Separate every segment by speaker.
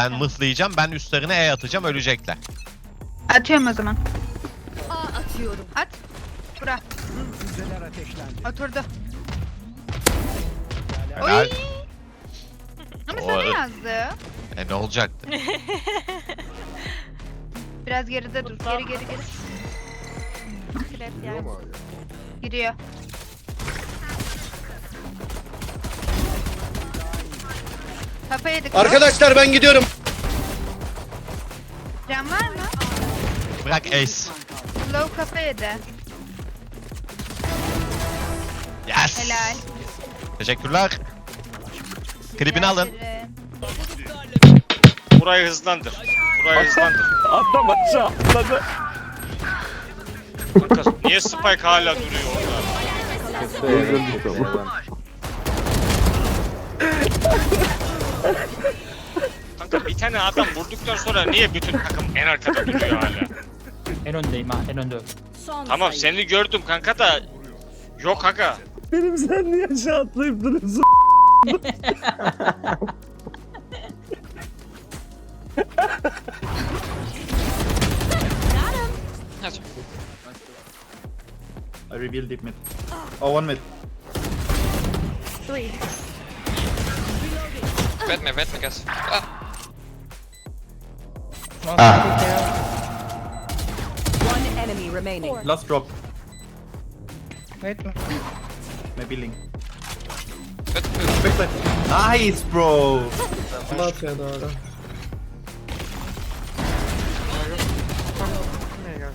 Speaker 1: Sen mıhlayacaksın ben üstlerine E atacağım ölecekler.
Speaker 2: Atıyorum o zaman.
Speaker 3: A atıyorum.
Speaker 2: At. Bura. Oturdu.
Speaker 1: Helal.
Speaker 2: Oy. Ama
Speaker 1: O-
Speaker 2: sana yazdı.
Speaker 1: E ne olacaktı?
Speaker 2: Biraz geride dur. Geri geri geri.
Speaker 3: Yani.
Speaker 2: Giriyor. Kafa yedik.
Speaker 4: Arkadaşlar ben gidiyorum.
Speaker 2: Can var mı?
Speaker 1: Bırak Ace.
Speaker 2: Slow kafa yedi.
Speaker 1: Yes.
Speaker 2: Helal.
Speaker 1: Teşekkürler. Klibini alın.
Speaker 5: Burayı hızlandır. Burayı hızlandır.
Speaker 6: Adam aşağı atladı.
Speaker 5: Kanka niye Spike hala duruyor orada? Kanka bir tane adam vurduktan sonra niye bütün takım en arkada duruyor hala?
Speaker 6: En öndeyim ha en önde.
Speaker 3: Son
Speaker 5: Tamam
Speaker 3: sayı.
Speaker 5: seni gördüm kanka da yok kanka.
Speaker 6: Benim sen niye aşağı atlayıp duruyorsun? I reveal deep mid. Oh one mid.
Speaker 3: Three.
Speaker 7: Vet me, me guys. Ah,
Speaker 3: One enemy remaining.
Speaker 6: Last drop. Maybe link. Backside. Nice bro.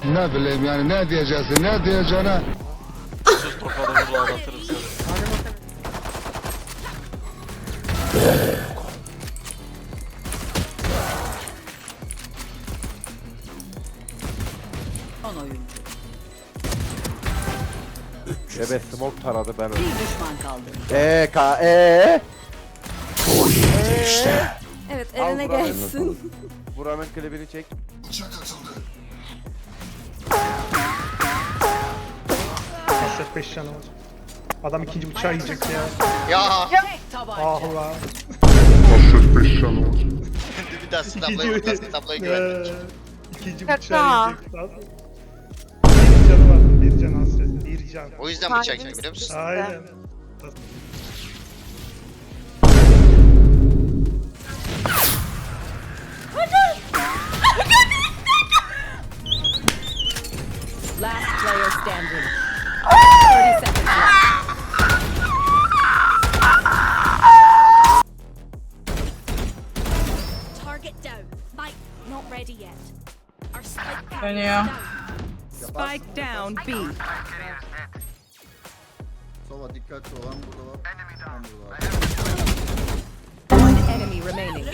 Speaker 8: Ne bileyim yani ne diyeceksin ne diyeceğine.
Speaker 3: Son
Speaker 4: Evet smoke taradı ben
Speaker 3: Bir düşman kaldı.
Speaker 4: Eee ka eee.
Speaker 3: Evet
Speaker 4: Al
Speaker 3: eline
Speaker 4: buranın-
Speaker 3: gelsin.
Speaker 4: Buranın klibini çek.
Speaker 9: Hasret 5 canı var. Adam ikinci bıçağı yiyecek ya.
Speaker 7: Ja!
Speaker 9: Ah lan.
Speaker 7: Bir daha snaplayın, bir daha snaplayın güvenlik.
Speaker 9: Eee, İkinci bıçağı yiyecek lan. Can.
Speaker 7: O yüzden bıçak çekti biliyor musun?
Speaker 9: Aynen.
Speaker 3: Last player standing. 30 seconds left.
Speaker 10: Target down. Mike, not ready yet. Our spike carrier
Speaker 2: Dönüyor.
Speaker 3: Spike down B.
Speaker 8: Sova dikkatli olan burada var.
Speaker 3: One enemy remaining.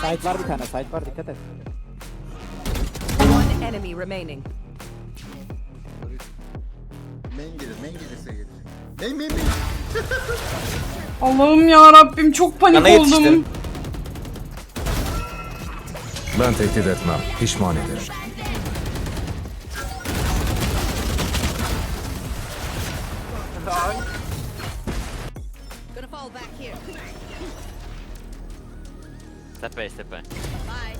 Speaker 6: Site var bir tane site var dikkat et.
Speaker 3: One enemy remaining.
Speaker 8: Main gelir, main gelirse gelir. Main main main.
Speaker 2: Allah'ım ya Rabbim çok panik oldum.
Speaker 11: Ben tehdit etmem. Pişman ederim.
Speaker 3: Fall back here.
Speaker 6: Step by step by.
Speaker 3: Bye.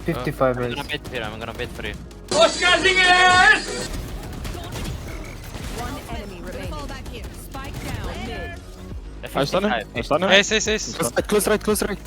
Speaker 6: 55 I'm gonna bait for you, I'm gonna bait for you.
Speaker 3: One enemy remaining. Fall back here. Spike down mid.
Speaker 6: I stun him. I stun him.
Speaker 7: Ace, ace, ace.
Speaker 6: Close right, close right, close right.